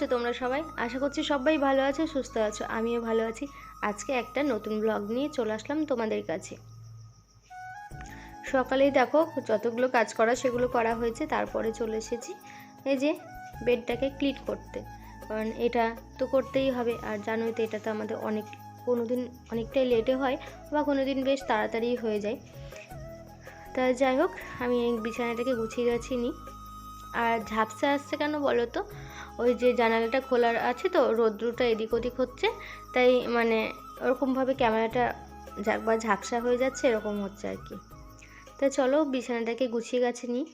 আছো তোমরা সবাই? আশা করছি সবাই ভালো আছো, সুস্থ আছো। আমিও ভালো আছি। আজকে একটা নতুন ব্লগ নিয়ে চলে আসলাম তোমাদের কাছে। সকালেই দেখো যতগুলো কাজ করা সেগুলো করা হয়েছে, তারপরে চলে এসেছি এই যে বেডটাকে ক্লিট করতে। কারণ এটা তো করতেই হবে, আর জানোই তো এটা তো আমাদের অনেক কোনো দিন অনেকটাই লেটে হয় বা কোনো দিন বেশ তাড়াতাড়ি হয়ে যায়। তা যাই হোক, আমি এই বিছানাটাকে গুছিয়ে গেছি নি। আর ঝাপসা আসছে কেন বলো তো? ওই যে জানালাটা খোলার আছে তো, রৌদ্রটা এদিক ওদিক হচ্ছে, তাই মানে ওরকমভাবে ক্যামেরাটা বা ঝাপসা হয়ে যাচ্ছে, এরকম হচ্ছে আর কি। তা চলো বিছানাটাকে গুছিয়ে গেছে নিই।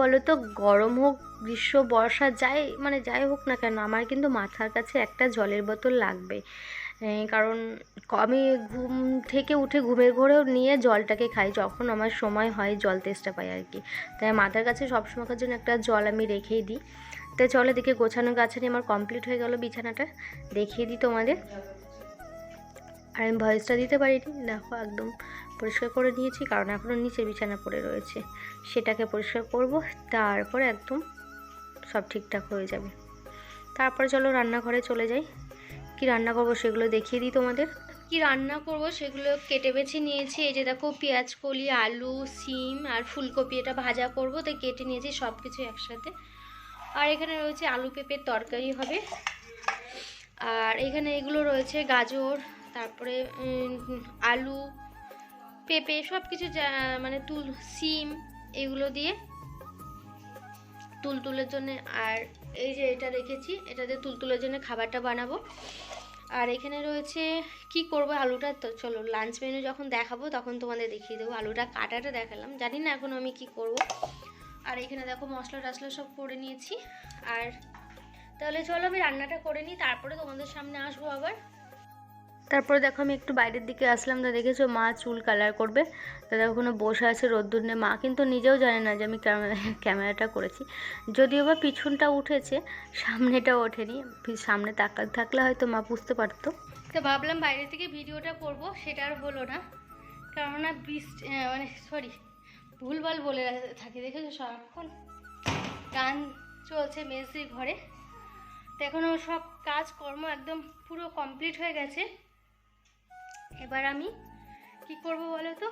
বলো তো গরম হোক, গ্রীষ্ম, বর্ষা, যাই মানে যাই হোক না কেন, আমার কিন্তু মাথার কাছে একটা জলের বোতল লাগবে। কারণ আমি ঘুম থেকে উঠে ঘুমের ঘোরেও নিয়ে জলটাকে খাই, যখন আমার সময় হয় জল তেষ্টা পাই আর কি। তাই মাথার কাছে সবসময়ের জন্য একটা জল আমি রেখেই দিই। তাই চলে দেখে গোছানো গাছানি আমার কমপ্লিট হয়ে গেল বিছানাটা, দেখিয়ে দিই তোমাদের। আর আমি ভয়েসটা দিতে পারিনি। দেখো, একদম পরিষ্কার করে নিয়েছি, কারণ এখনও নিচে বিছানা পড়ে রয়েছে। সেটাকে পরিষ্কার করব, তারপরে একদম সব ঠিকঠাক হয়ে যাবে। তারপরে চলো রান্নাঘরে চলে যাই। কি রান্না করব সেগুলো দেখিয়ে দিই তোমাদের। কি রান্না করব সেগুলো কেটে বেছে নিয়েছি। এই যে দেখো, পেঁয়াজ কলি, আলু সিম আর ফুলকপি এটা ভাজা করব তাই কেটে নিয়েছি সব কিছু একসাথে। আর এখানে রয়েছে আলু পেঁপের তরকারি হবে। আর এখানে এগুলো রয়েছে গাজর তারপরে আলু, পেঁপে সব কিছু মানে তুল, সিম, এগুলো দিয়ে তুলতুলের জন্য, আর এই যে এটা রেখেছি এটাতে তুলতুলের জন্য খাবারটা বানাবো। আর এখানে রয়েছে, কি করব আলুটা? তো চলো লাঞ্চ মেনু যখন দেখাবো, তখন তোমাদের দেখিয়ে দেবো আলুটা কাটাটা দেখালাম। জানি না এখন আমি কি করব। আর এখানে দেখো, মশলা টশলা সব করে নিয়েছি। আর তাহলে চলো আমি রান্নাটা করে নিই, তারপরে তোমাদের সামনে আসব আবার। তারপরে দেখো আমি একটু বাইরের দিকে আসলাম, তা দেখেছ মা চুল কালার করবে। তা দেখো ওখানে বসে আছে রোদ্দুর নিয়ে। মা কিন্তু নিজেও জানে না যে আমি ক্যামেরা ক্যামেরাটা করেছি। যদিও বা পিছনটা উঠেছে, সামনেটা ওঠেনি। সামনে তাকাতে থাকলে হয়তো মা বুঝতে পারতো। তো ভাবলাম বাইরে থেকে ভিডিওটা করব, সেটা আর হলো না। কেননা বৃষ্টি মানে সরি ভুলভাল বলে থাকি। দেখেছ সারাক্ষণ গান চলছে মেসির ঘরে। তো এখনও সব কাজকর্ম একদম পুরো কমপ্লিট হয়ে গেছে। এবার আমি কি করব বলো তো?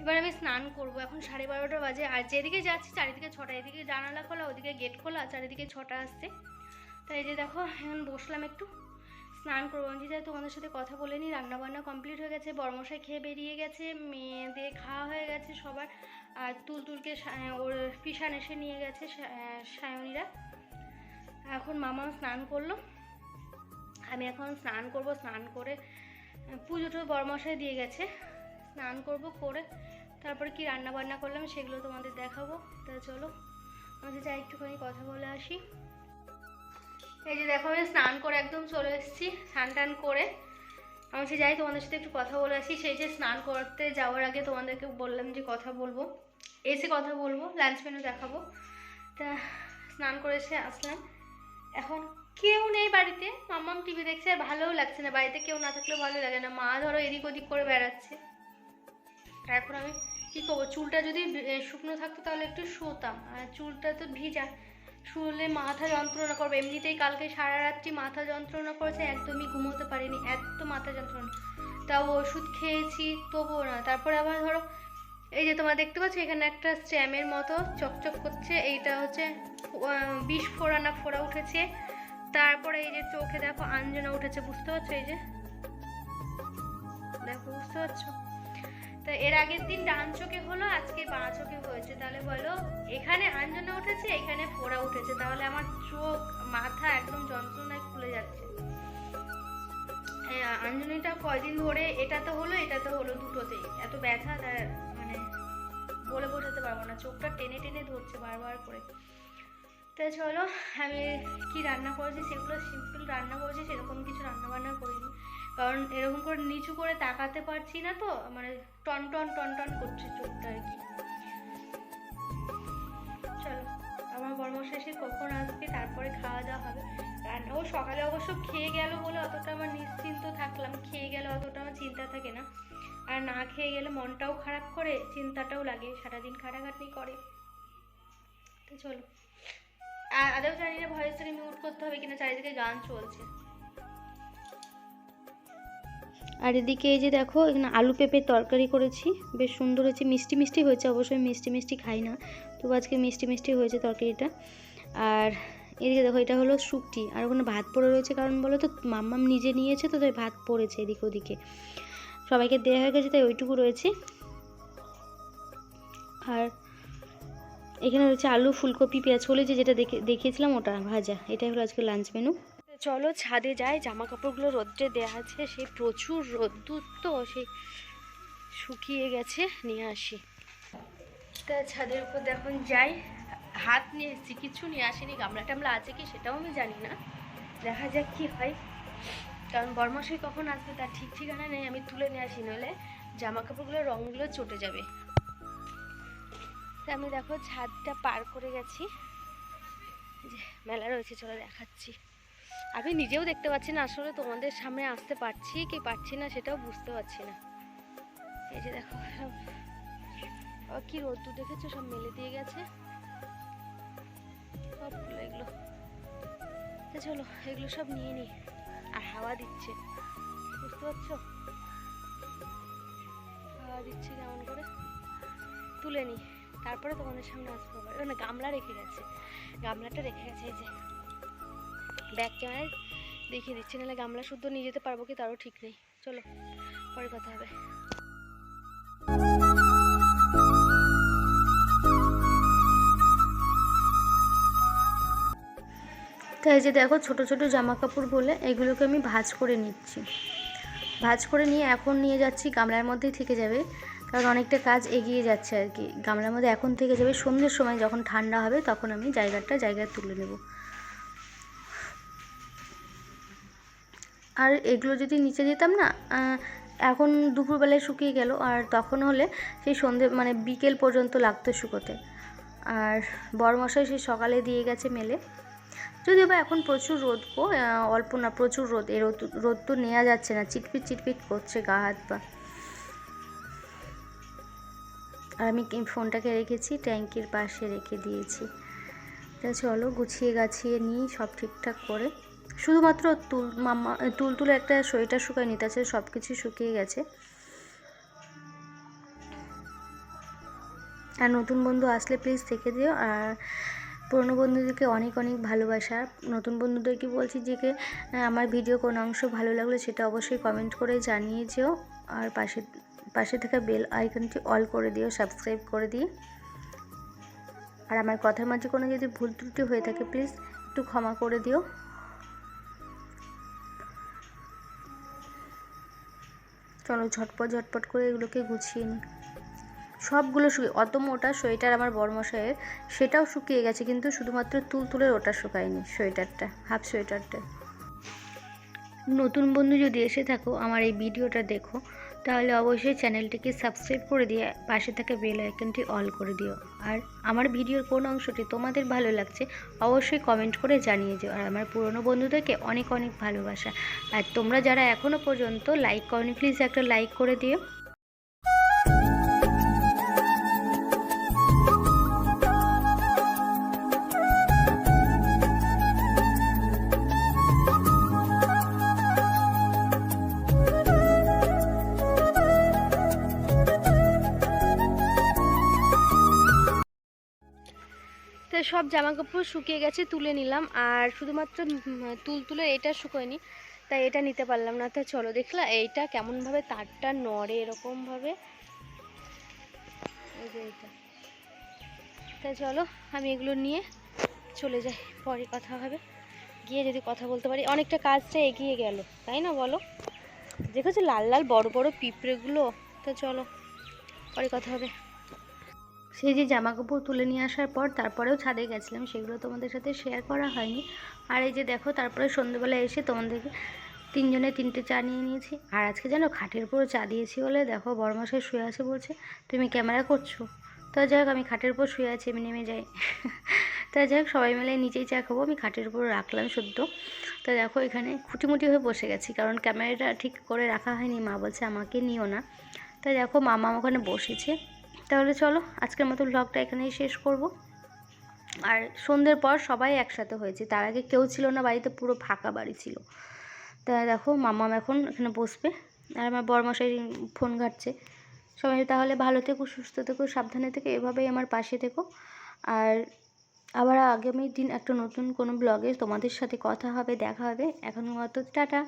এবার আমি স্নান করব। এখন সাড়ে বারোটা বাজে। আর যেদিকে যাচ্ছি, চারিদিকে ছটা। এদিকে জানালা খোলা, ওদিকে গেট খোলা চারিদিকে ছটা আসছে। তাই যে দেখো, এখন বসলাম একটু। স্নান করব। যাই তোমাদের সাথে কথা বলে নিই। রান্নাবান্না কমপ্লিট হয়ে গেছে। বর্মশাই খেয়ে বেরিয়ে গেছে। মেয়েদের খাওয়া হয়ে গেছে সবার। আর তুলতুলকে ওর পিসান এসে নিয়ে গেছে সায়নীরা। এখন মামা স্নান করল। আমি এখন স্নান করব, স্নান করে পুজোটা বরমশাই দিয়ে গেছে। স্নান করব করে, তারপরে কি রান্না বান্না করলাম সেগুলো তোমাদের দেখাবো। তা চলো আমি যাই একটুখানি কথা বলে আসি। এই যে দেখো, আমি স্নান করে একদম চলে এসেছি, স্নান টান করে। আমি সে যাই তোমাদের সাথে একটু কথা বলে আসি। সেই যে স্নান করতে যাওয়ার আগে তোমাদেরকে বললাম যে কথা বলব। এসে কথা বলব লাঞ্চ মেনু দেখাবো। তা স্নান করে এসে আসলাম। এখন কেউ নেই বাড়িতে। মাম্মাম টিভি দেখছে, আর ভালোও লাগছে না। বাড়িতে কেউ না থাকলে ভালো লাগে না। মা ধরো এদিক ওদিক করে বেড়াচ্ছে। এখন আমি কী করব? চুলটা যদি শুকনো থাকতো তাহলে একটু শুতাম। আর চুলটা তো ভিজা। শুলে মাথা যন্ত্রণা করবে। এমনিতেই কালকে সারা রাত্রি মাথা যন্ত্রণা করেছে, একদমই ঘুমোতে পারিনি। এত মাথা যন্ত্রণা। তাও ওষুধ খেয়েছি, তবুও না। তারপরে আবার ধরো, এই যে তোমরা দেখতে পাচ্ছ, এখানে একটা স্ট্যামের মতো চকচক করছে। এইটা হচ্ছে বিষ ফোড়া না ফোড়া উঠেছে। তারপরে এই যে চোখে দেখো আঞ্জনা উঠেছে, বুঝতে পারছ? এই যে দেখো, বুঝতে পারছ? তো এর আগের দিন ডান চোখে হলো, আজকে বাঁ চোখে হয়েছে। তাহলে বলো, এখানে আঞ্জনা উঠেছে, এখানে ফোড়া উঠেছে। তাহলে আমার চোখ, মাথা একদম যন্ত্রণায় খুলে যাচ্ছে। আঞ্জনিটা কয়দিন ধরে, এটা তো হলো, এটা তো হলো দুটোতেই। এত ব্যথা তার মানে বলে বোঝাতে পারব না। চোখটা টেনে টেনে ধরছে বারবার করে। তো চলো, আমি কি রান্না করেছি সেগুলো সিম্পল রান্না করেছি, সেরকম কিছু রান্না বান্না করিনি। কারণ এরকম করে নিচু করে তাকাতে পারছি না তো মানে টন টন টন টন করছে চোখটা আর কি। চলো, আমার বর্মশাই সে কখন আসবে, তারপরে খাওয়া দাওয়া হবে। রান্না ও সকালে অবশ্য খেয়ে গেল বলে অতটা আমার নিশ্চিন্ত থাকলাম, খেয়ে গেলে অতটা আমার চিন্তা থাকে না। আর না খেয়ে গেলে মনটাও খারাপ করে, চিন্তাটাও লাগে, সারাদিন খাটাখাটনি করে। তো চলো। আর আদেও জানি না ভয়েসটাকে মিউট করতে হবে কিনা চারিদিকে গান চলছে। আর এদিকে এই যে দেখো, এখানে আলু পেঁপের তরকারি করেছি। বেশ সুন্দর হয়েছে, মিষ্টি মিষ্টি হয়েছে, অবশ্যই মিষ্টি মিষ্টি খাই না। তবু আজকে মিষ্টি মিষ্টি হয়েছে তরকারিটা। আর এদিকে দেখো, এটা হলো শুকটি আর ওখানে ভাত পড়ে রয়েছে, কারণ বলো তো, মাম্মাম নিজে নিয়েছে তো, তাই ভাত পড়েছে এদিকে ওদিকে। সবাইকে দেওয়া হয়ে গেছে, তাই ওইটুকু রয়েছে। আর এখানে রয়েছে আলু, ফুলকপি, পেঁয়াজ হলে যে যেটা দেখে দেখিয়েছিলাম ওটা ভাজা। এটাই হলো আজকে লাঞ্চ মেনু চলো ছাদে যাই জামা কাপড়গুলো রোদ্রে দেওয়া আছে, সেই প্রচুর রোদ্দুর তো, সেই শুকিয়ে গেছে, নিয়ে আসি। তা ছাদের উপর এখন যাই, হাত নিয়ে এসেছি, কিছু নিয়ে আসিনি, গামলা টামলা আছে কি সেটাও আমি জানি না। দেখা যাক কি হয়। কারণ বর্মাশাই কখন আসবে তার ঠিক ঠিকানা নেই, আমি তুলে নিয়ে আসি, নইলে জামা কাপড়গুলোর রঙগুলো চটে যাবে। তা আমি দেখো ছাদটা পার করে গেছি। যে মেলা রয়েছে, চলো দেখাচ্ছি। আমি নিজেও দেখতে পাচ্ছি না, আসলে তোমাদের সামনে আসতে পারছি কি পারছি না সেটাও বুঝতে পারছি না। এই যে দেখো কি রোদ্দুর দেখেছ? সব মেলে দিয়ে গেছে। এগুলো। চলো, এগুলো সব নিয়ে নিই আর হাওয়া দিচ্ছে। বুঝতে পারছ? হাওয়া দিচ্ছে কেমন করে? তুলে নিই তারপরে তোমাদের সামনে আসব আবার। মানে গামলা রেখে গেছে। গামলাটা রেখে গেছে, এই যে। ব্যাক ক্যামেরায় দেখিয়ে দিচ্ছি, নাহলে গামলা শুদ্ধ নিয়ে যেতে পারব কি তারও ঠিক নেই। চলো, পরে কথা হবে। তাই যে দেখো, ছোট ছোট জামা কাপড় বলে এগুলোকে আমি ভাঁজ করে নিচ্ছি। ভাঁজ করে নিয়ে এখন নিয়ে যাচ্ছি, গামলার মধ্যেই থেকে যাবে। কারণ অনেকটা কাজ এগিয়ে যাচ্ছে আর কি। গামলার মধ্যে এখন থেকে যাবে সন্ধ্যের সময়, যখন ঠান্ডা হবে তখন আমি জায়গাটা জায়গায় তুলে নেব। আর এগুলো যদি নিচে দিতাম না এখন দুপুরবেলায় শুকিয়ে গেল, আর তখন হলে সেই সন্ধে মানে বিকেল পর্যন্ত লাগতো শুকোতে। আর বড়মশাই সেই সকালে দিয়ে গেছে মেলে। যদিও বা এখন প্রচুর রোদ গো অল্প না, প্রচুর রোদ। এই রোদ রোদ তো নেওয়া যাচ্ছে না, চিটপিট চিটপিট করছে গা হাত পা। আমি ফোনটাকে রেখেছি? ট্যাঙ্কির পাশে রেখে দিয়েছি। তা চলো, গুছিয়ে গাছিয়ে নিই সব ঠিকঠাক করে। শুধুমাত্র তুল মাম্মা তুল তুলে একটা সোয়েটার শুকায়নি তাছাড়া সব কিছু শুকিয়ে গেছে। আর নতুন বন্ধু আসলে প্লিজ থেকে দিও। আর পুরনো বন্ধুদেরকে অনেক অনেক ভালোবাসা। নতুন বন্ধুদেরকে বলছি যে আমার ভিডিও কোন অংশ ভালো লাগল সেটা অবশ্যই কমেন্ট করে জানিয়ে যেও। আর পাশে পাশে থাকা বেল আইকনটি অল করে দিও, সাবস্ক্রাইব করে দিই আর আমার কথার মাঝে কোনো যদি ভুল ত্রুটি হয়ে থাকে, প্লিজ একটু ক্ষমা করে দিও। চলো ঝটপট ঝটপট করে এগুলোকে গুছিয়ে নিই। সবগুলো শুকিয়ে, অত মোটা সোয়েটার আমার বড়মশাইয়ের সেটাও শুকিয়ে গেছে, কিন্তু শুধুমাত্র তুলতুলের ওটা শুকায়নি সোয়েটারটা, হাফ সোয়েটারটা। নতুন বন্ধু যদি এসে থাকো, আমার এই ভিডিওটা দেখো তাহলে অবশ্যই চ্যানেলটিকে সাবস্ক্রাইব করে দিয়ে পাশে থাকা বেল আইকনটি অল করে দিও। আর আমার ভিডিওর কোন অংশটি তোমাদের ভালো লাগছে, অবশ্যই কমেন্ট করে জানিয়ে দিও। আর আমার পুরনো বন্ধুদেরকে অনেক অনেক ভালোবাসা। আর তোমরা যারা এখনও পর্যন্ত লাইক করনি, প্লিজ একটা লাইক করে দিও। সব জামা কাপড় শুকিয়ে গেছে তুলে নিলাম। আর শুধুমাত্র উম, তুল তুলে এটা শুকোয়নি তাই এটা নিতে পারলাম না। তা চলো দেখলা এইটা কেমনভাবে তারটা নড়ে এরকমভাবে। এইটা। তা চলো আমি এগুলো নিয়ে চলে যাই পরে কথা হবে। গিয়ে যদি কথা বলতে পারি অনেকটা কাজটা এগিয়ে গেল তাই না বলো? দেখেছ লাল লাল বড় বড় পিঁপড়েগুলো? তা চলো পরে কথা হবে। সেই যে জামা কাপড় তুলে নিয়ে আসার পর তারপরেও ছাদে গেছিলাম, সেগুলো তোমাদের সাথে শেয়ার করা হয়নি। আর এই যে দেখো, তারপরে সন্ধ্যেবেলা এসে তোমাদেরকে তিনজনে তিনটে চা নিয়ে নিয়েছি। আর আজকে যেন খাটের উপর চা দিয়েছি বলে দেখো বড়মশাই শুয়ে আছে বলছে, তুমি ক্যামেরা করছ? তা যাই হোক আমি খাটের উপর শুয়ে আছি, আমি নেমে যাই। তা যাই হোক সবাই মিলে নিচেই চা খাব, আমি খাটের উপর রাখলাম সদ্য তা দেখো, এখানে খুঁটিমুটি হয়ে বসে গেছি, কারণ ক্যামেরাটা ঠিক করে রাখা হয়নি, মা বলছে আমাকে নিও না। তাই দেখো মামা ওখানে বসেছে। তাহলে চলো, আজকের মতো ব্লগটা এখানেই শেষ করব। আর সন্ধ্যের পর সবাই একসাথে হয়েছে, তার আগে কেউ ছিল না, বাড়িতে পুরো ফাঁকা বাড়ি ছিল। তা দেখো মামাম এখন এখানে বসবে, আর আমার বরমশাই ফোন ঘাটছে। সবাই তাহলে ভালো থেকো, সুস্থ থেকো, সাবধানে থেকো, এভাবেই আমার পাশে থেকো। আর আবার আগামী দিন একটা নতুন কোনো ব্লগে তোমাদের সাথে কথা হবে, দেখা হবে, এখন মতো টাটা।